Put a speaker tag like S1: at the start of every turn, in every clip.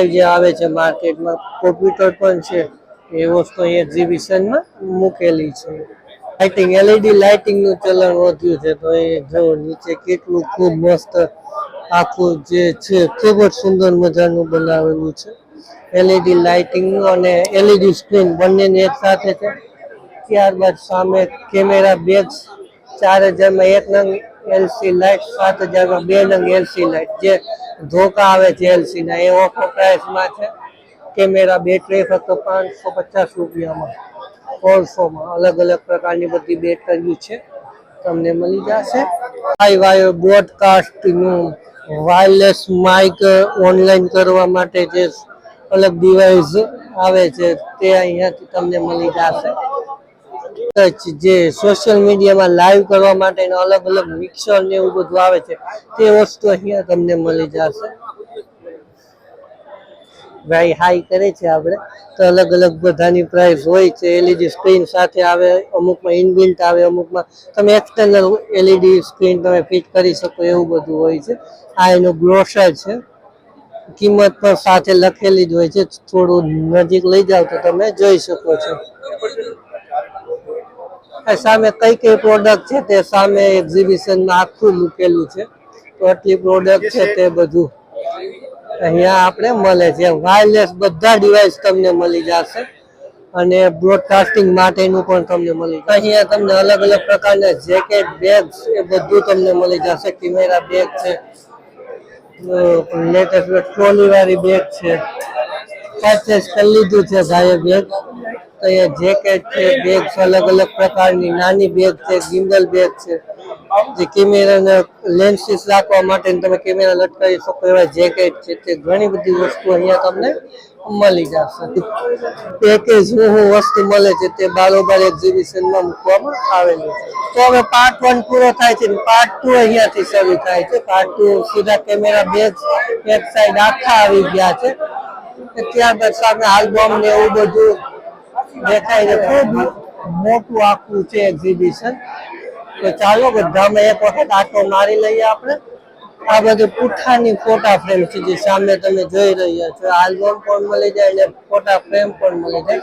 S1: Drive જે આવે છે માર્કેટમાં કોમ્પ્યુટર પણ છે, એ વસ્તુ અહીં એક્ઝિબિશનમાં મૂકેલી છે. લાઇટિંગ એલઈડી લાઇટિંગનું ચલણ વધ્યું છે, તો એ જો નીચે કેટલું ખૂબ મસ્ત આખું જે છે, ખૂબ જ સુંદર મજાનું બનાવેલું છે. એલઈડી લાઇટિંગનું અને એલઈડી સ્ક્રીન બંનેની એક સાથે છે. ત્યારબાદ સામે કેમેરા બેગ્સ ચાર હજારમાં એક નંગ એલસી લાઇટ સાત હજારમાં બે નંગ એલસી લાઇટ જે ધોકા આવે છે એલસી ના, એ ઓફર પ્રાઇસમાં છે. કેમેરા બેટરી ફક્ત પાંચસો પચાસ રૂપિયામાં, સોળસોમાં. અલગ અલગ પ્રકારની બધી બેટરીઓ છે. તમને મળી જશે. હાઈ વાયર બ્રોડકાસ્ટનું વાયરલેસ માઇક ઓનલાઈન કરવા માટે જે અલગ ડિવાઇસ આવે છે તે અહીંયાથી તમને મળી જશે. જે સોશિયલ મીડિયામાં લાઈવ કરવા માટેનો અલગ અલગ મિક્સર ને એવું બધું આવે છે, તે વસ્તુ અહીંયા તમને મળી જશે. ભાઈ હાઈ કરે છે આપણે. તો અલગ અલગ બધાની પ્રાઇસ હોય છે એલઈડી સ્ક્રીન સાથે આવે, અમુકમાં ઇનબિલ્ટ આવે, અમુકમાં તમે એક્સટર્નલ એલઈડી સ્ક્રીન તમે ફિટ કરી શકો એવું બધું હોય છે. આ એનું ગ્રોસર છે. કિંમત પણ સાથે લખેલી જ હોય છે. થોડું નજીક લઈ જાવ તો તમે જોઈ શકો છો. સામે કઈ કઈ પ્રોડક્ટ છે તે સામે એક્ઝિબિશનમાં આખું મૂકેલું છે. તો આટલી પ્રોડક્ટ છે તે બધું અહીંયા આપણે મળે છે. વાયરલેસ બધા ડિવાઇસ તમને મળી જશે અને બ્રોડકાસ્ટિંગ માટેનું પણ તમને મળી જશે. અહીંયા તમને અલગ અલગ પ્રકારના જેકેટ બેગ્સ એ બધું તમને મળી જશે. કેમેરા બેગ છે લેટેસ્ટ ટ્રોલી વાળી બેગ છે. પરચેસ કરી લીધું છે ભાઈએ બેગ એ જેકેટ છે બેગ છે અલગ અલગ પ્રકારની, નાની બેગ છે ગિમ્બલ બેગ છે, જે કેમેરાને લેન્સીસ રાખવા માટે તમે કેમેરા લટકાવી શકો એવા જેકેટ છે, તે ઘણી બધી વસ્તુ અહીંયા તમને મળી જશે. પેકેજ હું હું વસ્તુ મળે છે, તે બારોબાર એક્ઝિબિશનમાં મૂકવામાં આવેલું છે. તો હવે પાર્ટ વન પૂરો થાય છે પાર્ટ ટુ અહીંયાથી શરૂ થાય છે. પાર્ટ ટુ સીધા કેમેરા બેગ એક સાઈડ આખા આવી ગયા છે. ત્યારબાદ સામે આલ્બમ ને એવું બધું દેખાય છે, ખૂબ મોટું આખું છે એક્ઝિબિશન તો ચાલો બધામાં એક વખત આટો મારી લઈએ આપણે. આ બધું પુઠ્ઠાની ફોટા ફ્રેમ છે, જે સામે તમે જોઈ રહ્યા છો. આલ્બમ પણ મળી જાય અને ફોટા ફ્રેમ પણ મળી જાય.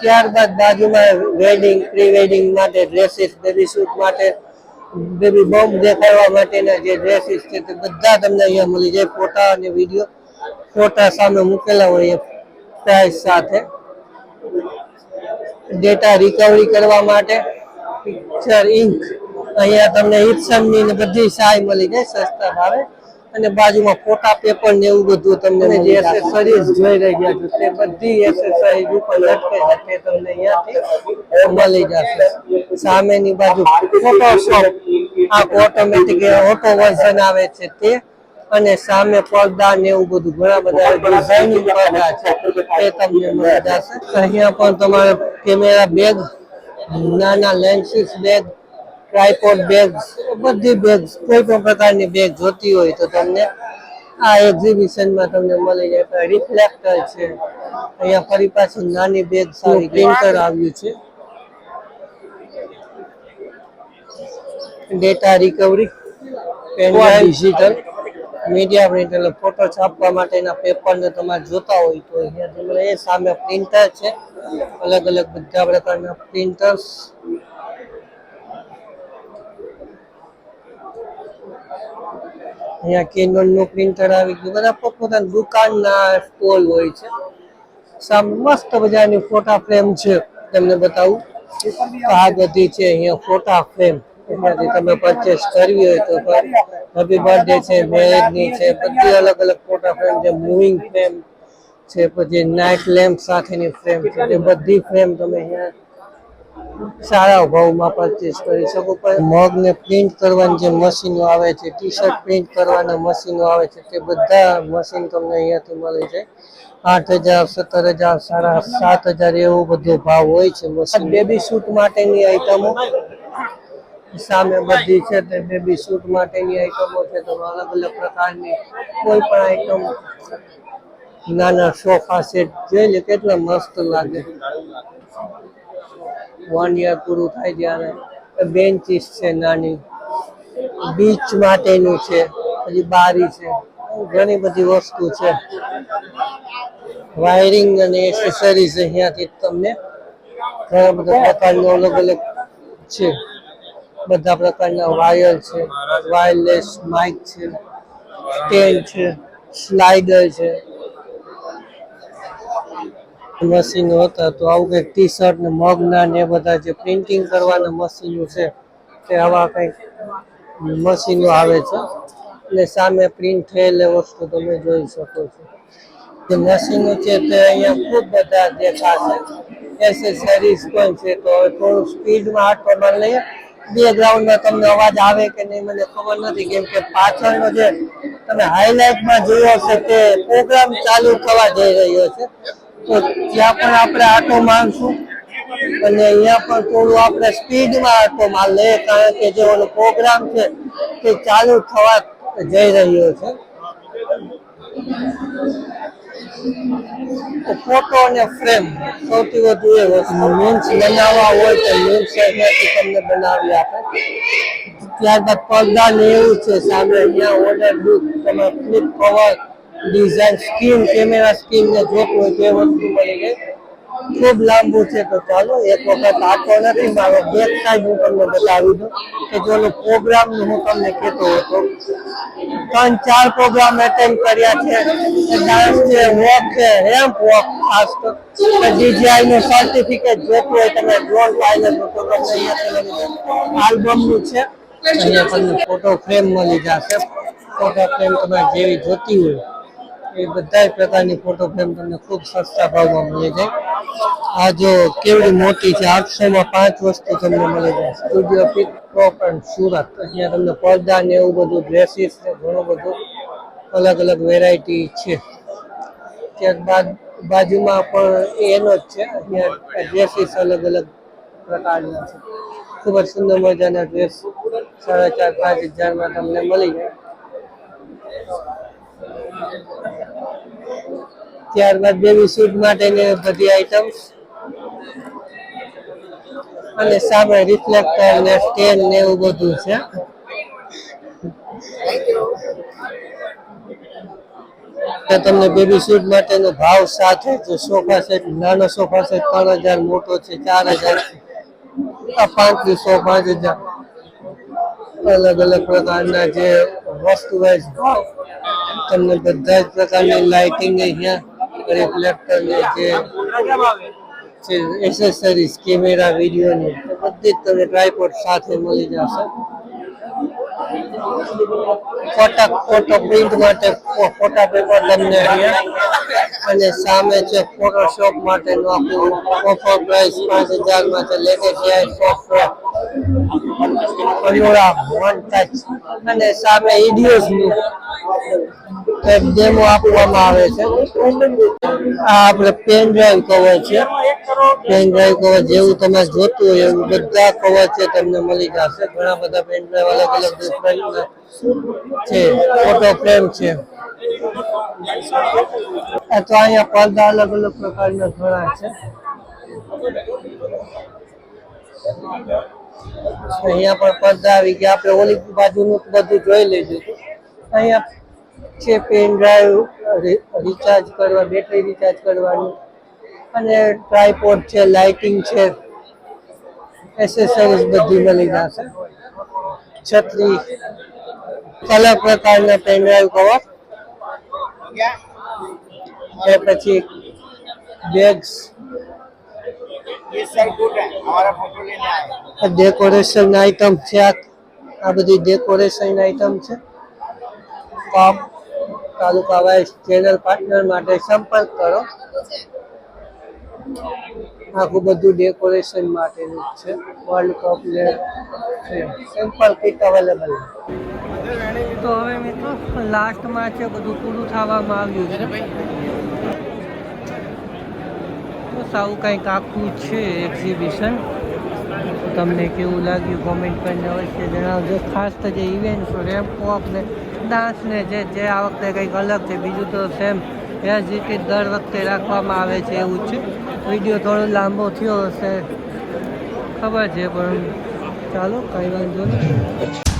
S1: ત્યારબાદ બાજુમાં વેડિંગ પ્રી વેડિંગ માટે ડ્રેસીસ બેબી શૂટ માટે બેબી બોમ્બ દેખાડવા માટેના જે ડ્રેસીસ છે તે બધા તમને અહીંયા મળી જાય. ફોટા અને વીડિયો ફોટા સામે મૂકેલા હોય પ્રાઇસ સાથે. ડેટા રિકવરી કરવા માટે પિક્ચર ઇન્ક અહીંયા તમને ઇપ્સનની ને બધી સહાય મળી જાય સસ્તા ભાવે. અને બાજુમાં ફોટા પેપર ને એવું બધું તમને જે એસેસરીઝ જોઈ રહ્યા છો તે બધી એસેસરીઝ ઉપર લટકે છે તે તમને અહીંયાથી મળી જશે. સામેની બાજુ ફોટોશોપ આ ઓટોમેટિક ઓટો વર્ઝન આવે છે તે. અને સામે પડદા ને એવું બધું ઘણા બધા ડિઝાઇનિંગ પડદા છે. તે તમને મળી જશે. અહીંયા પણ તમારે કેમેરા બેગ નાના લેન્સીસ બેગ ટ્રાયપોડ બેગ બધી બેગ કોઈ પણ પ્રકારની બેગ જોતી હોય તો તમને આ એક્ઝિબિશનમાં તમને મળી જાય. રિફ્લેક્ટર છે. અહીંયા ફરી પાછું નાની બેગ સારી પ્રિન્ટર આવ્યું છે. Data recovery pen digital media print એટલે ફોટો છાપવા માટેના પેપરને તમારે જોતા હોય તો અહીંયા તમને એ સામે પ્રિન્ટર છે. અલગ અલગ બધા પ્રકારના પ્રિન્ટર્સ અહીંયા કેનોનનું પ્રિન્ટર આવી ગયું. બધા પોતપોતાની દુકાનના સ્ટોલ હોય છે. સામે મસ્ત મજાની ફોટા ફ્રેમ છે. તમને બતાવું. આ બધી છે અહીંયા ફોટા ફ્રેમ. એમાંથી તમે પરચેસ કરવી હોય તો હેપી બર્થડે છે મેરેજની છે, બધી અલગ અલગ ફોટા ફ્રેમ છે. મૂવિંગ ફ્રેમ છે પછી નાઇટ લેમ્પ સાથેની ફ્રેમ છે એ બધી ફ્રેમ તમે અહીંયા સારા ભાવમાં પરચેસ કરી શકો. પણ મગને પ્રિન્ટ કરવાની જે મશીનો આવે છે ટી શર્ટ પ્રિન્ટ કરવાના મશીનો આવે છે તે બધા મશીન તમને અહીંયાથી મળે છે આઠ હજાર સત્તર હજાર સાડા સાત હજાર એવો બધો ભાવ હોય છે મશીન બેબી શૂટ માટેની આઈટમો સામે બધી છે તે બેબી શૂટ માટેની આઈટમો છે તો અલગ અલગ પ્રકારની કોઈ પણ આઈટમ નાના સોફા સેટ જોઈ લે કેટલા મસ્ત લાગે. વન યર પૂરું થાય ત્યારે. બેન્ચીસ છે નાની. બીચ માટેનું છે. પછી બારી છે. ઘણી બધી વસ્તુ છે. વાયરિંગ અને એસેસરીઝ અહીંયાથી તમને ઘણા બધા પ્રકારનું અલગ અલગ છે. બધા પ્રકારના વાયર છે. વાયરલેસ માઇક છે. સ્ટેન્ડ છે. સ્લાઇડર છે. મશીનો હતા, તો આવું કંઈક ટી શર્ટ ને મગના ને એ બધા જે પ્રિન્ટિંગ કરવાના મશીનો છે, તે આવા કંઈક મશીનો આવે છે. એટલે સામે પ્રિન્ટ થયેલી વસ્તુ તમે જોઈ શકો છો. જે મશીનો છે તે અહીંયા ખૂબ બધા દેખાશે. એસેસરીઝ પણ છે, તો હવે થોડું સ્પીડમાં આટો પ્રમાણ લઈએ. બેકગ્રાઉન્ડમાં તમને અવાજ આવે કે નહીં, મને ખબર નથી, કેમ કે પાછળનો જે તમે હાઇલાઇટમાં જોયો છે તે પ્રોગ્રામ ચાલુ થવા જઈ રહ્યો છે. તો ત્યાં પણ આપણે આટો મારશું અને અહીંયા પણ થોડું આપણે સ્પીડમાં આટો માર લઈએ કારણ કે જે ઓલો પ્રોગ્રામ છે તે ચાલુ થવા જઈ રહ્યો છે. ફોટો અને ફ્રેમ સૌથી વધુ એ વસ્તુ. મીન્સ બનાવવા હોય તો મીન્સ તમને બનાવી આપે. ત્યારબાદ પડદા ને એવું છે, સામે અહીંયા ઓર્ડર બુક તમે flip cover design scheme camera scheme ને જોતું હોય તો વસ્તુ મળી ગઈ ખૂબ લાંબુ છે તો ચાલો, એક વખત આખો નથી, મારો બેક સાઈડ હું તમને બતાવી દઉં કે જો પ્રોગ્રામ હું તમને કહેતો હતો. ત્રણ ચાર પ્રોગ્રામ એટેન્ડ કર્યા છે. ડાન્સ છે વોક છે રેમ્પ વોક ખાસ તો. ડીજીઆઈ નું સર્ટિફિકેટ જોતું હોય તમે ડ્રોન પાયલટનું તો તમને આલ્બમનું છે. અહીંયા તમને ફોટો ફ્રેમ મળી જશે. ફોટો ફ્રેમ તમારે જેવી જોતી હોય. એ બધા પ્રકારની ફોટો ફ્રેમ તમને ખૂબ સસ્તા ભાવમાં મળી જાય. આ જો કેવડી મોટી છે આઠસો માં પાંચ વસ્તુ તમને મળી જાય. Studio pick prop and Surat અહીંયા તમને પડદા ને એવું બધું ડ્રેસીસ ને ઘણું બધું અલગ અલગ વેરાયટી છે. ત્યારબાદ બાજુમાં પણ એનો જ છે, અહીંયા ડ્રેસીસ અલગ અલગ પ્રકારના છે. ખૂબ જ સુંદર મજાના ડ્રેસ સાડા ચાર પાંચ હજારમાં તમને મળી જાય. ત્યારબાદ બેબી સૂટ માટેની બધી આઈટમ્સ અને સામે રિફ્લેક્ટર ને સ્ટેન્ડ ને એવું બધું છે. તો તમને બેબી સૂટ માટેનો ભાવ સાથે છે સોફા સેટ નાનો સોફા સેટ ત્રણ હજાર, મોટો છે ચાર હજાર પાંત્રીસો પાંચ હજાર. અલગ અલગ પ્રકારના જે વસ્તુ વાઇઝ ભાવ તમને બધા જ પ્રકારની લાઇટિંગ અહીંયા રિફ્લેક્ટર ને જે એસેસરીઝ કેમેરા વિડીયોની બધી જ તમને ટ્રાયપોર્ટ સાથે મળી જશે. ફોટા ફોટો પ્રિન્ટ માટે ફોટા પેપર તમને અને સામે છે ફોટોશોપ માટેનું આખું ઓફર પ્રાઇસ પાંચ હજારમાં છે. લેટેસ્ટ સોફ્ટવેર અનુરા વન ટચ અને સામે ઇડિયોઝનું એક ડેમો આપવામાં આવે છે. આ આપણે પેન ડ્રાઈવ કવર છે. પેન ડ્રાઈવ કવર જેવું તમે જોતું હોય એવું બધા કવર છે તમને મળી જશે. ઘણા બધા પેન ડ્રાઈવ અલગ અલગ ડિફરન્ટ છે. ફોટો ફ્રેમ છે. તો અહીંયા પડદા અલગ અલગ પ્રકારના ઘણા છે. અહીંયા પણ પડદા આવી ગયા. આપણે ઓલી બાજુનું બધું જોઈ લીધું અહીંયા છે પેન ડ્રાઈવ રિચાર્જ કરવા બેટરી રિચાર્જ કરવાનું. અને ટ્રાયપોડ છે લાઇટિંગ છે. એસેસરીઝ બધી મળી જશે. છત્રી કલર પ્રકારના પેન ડ્રાઈવ કવર એ પછી બેગ્સ ડેકોરેશન આઈટમ છે આ. બધી ડેકોરેશન આઈટમ છે. કોપ તાલુકા વાઇઝ ચેનલ પાર્ટનર માટે સંપર્ક કરો. આખું બધું ડેકોરેશન માટેનું છે. વર્લ્ડ કપ ને છે. સિમ્પલ કિટ અવેલેબલ તો હવે મિત્રો લાસ્ટમાં છે બધું પૂરું થવામાં આવ્યું છે. બસ આવું કંઈક આખું છે એક્ઝિબિશન તમને કેવું લાગ્યું? કોમેન્ટ કરીને અવશ્ય જણાવજો. ખાસ તો જે ઇવેન્ટ રેમ્પ વોક ને ડાન્સ ને જે જે આ વખતે કંઈક અલગ છે, બીજું તો સેમ એઝ ઇટ ઇઝ દર વખતે રાખવામાં આવે છે એવું જ છે. વીડિયો થોડો લાંબો થયો હશે. ખબર છે, પણ ચાલો, કંઈ વાંધો નહીં.